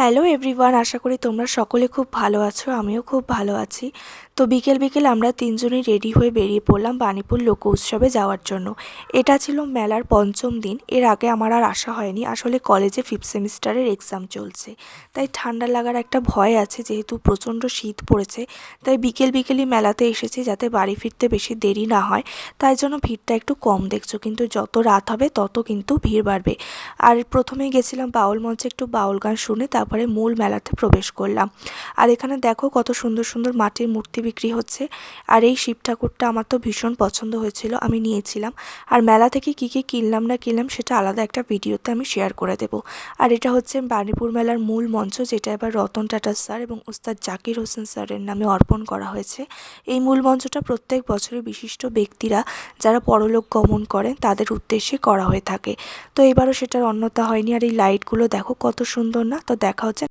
Hello everyone আশা করি তোমরা সকলে খুব ভালো আছো, আমিও খুব ভালো আছি। তো বিকেল বিকেল আমরা তিনজনই রেডি হয়ে বেরিয়ে পড়লাম বাণীপুর লোক উৎসবে যাওয়ার জন্য। এটা ছিল মেলার পঞ্চম দিন, এর আগে আমার আর আসা হয়নি, আসলে কলেজে ফিফথ সেমিস্টারের এক্সাম চলছে। তাই ঠান্ডা লাগার একটা ভয় আছে, যেহেতু প্রচণ্ড শীত পড়েছে, তাই বিকেল বিকেলই মেলাতে এসেছি যাতে বাড়ি ফিরতে বেশি দেরি না হয়। তাই জন্য ভিড়টা একটু কম দেখছ, কিন্তু যত রাত হবে তত কিন্তু ভিড় বাড়বে। আর প্রথমে গেছিলাম বাউল মঞ্চে একটু বাউল গান শুনে, তারপরে মূল মেলাতে প্রবেশ করলাম। আর এখানে দেখো কত সুন্দর সুন্দর মাটির মূর্তি বিক্রি হচ্ছে। আর এই শিব ঠাকুরটা আমার তো ভীষণ পছন্দ হয়েছিল, আমি নিয়েছিলাম। আর মেলা থেকে কী কী কিনলাম না কিনলাম সেটা আলাদা একটা ভিডিওতে আমি শেয়ার করে দেব। আর এটা হচ্ছে বাণীপুর মেলার মূল মঞ্চ, যেটা এবার রতন টাটা স্যার এবং উস্তাদ জাকির হোসেন স্যারের নামে অর্পণ করা হয়েছে। এই মূল মঞ্চটা প্রত্যেক বছরই বিশিষ্ট ব্যক্তিরা, যারা পরলোক গমন করেন, তাদের উদ্দেশ্যে করা হয়ে থাকে। তো এবারও সেটার অন্যতা হয়নি। আর এই লাইটগুলো দেখো কত সুন্দর না? তো দেখা হচ্ছে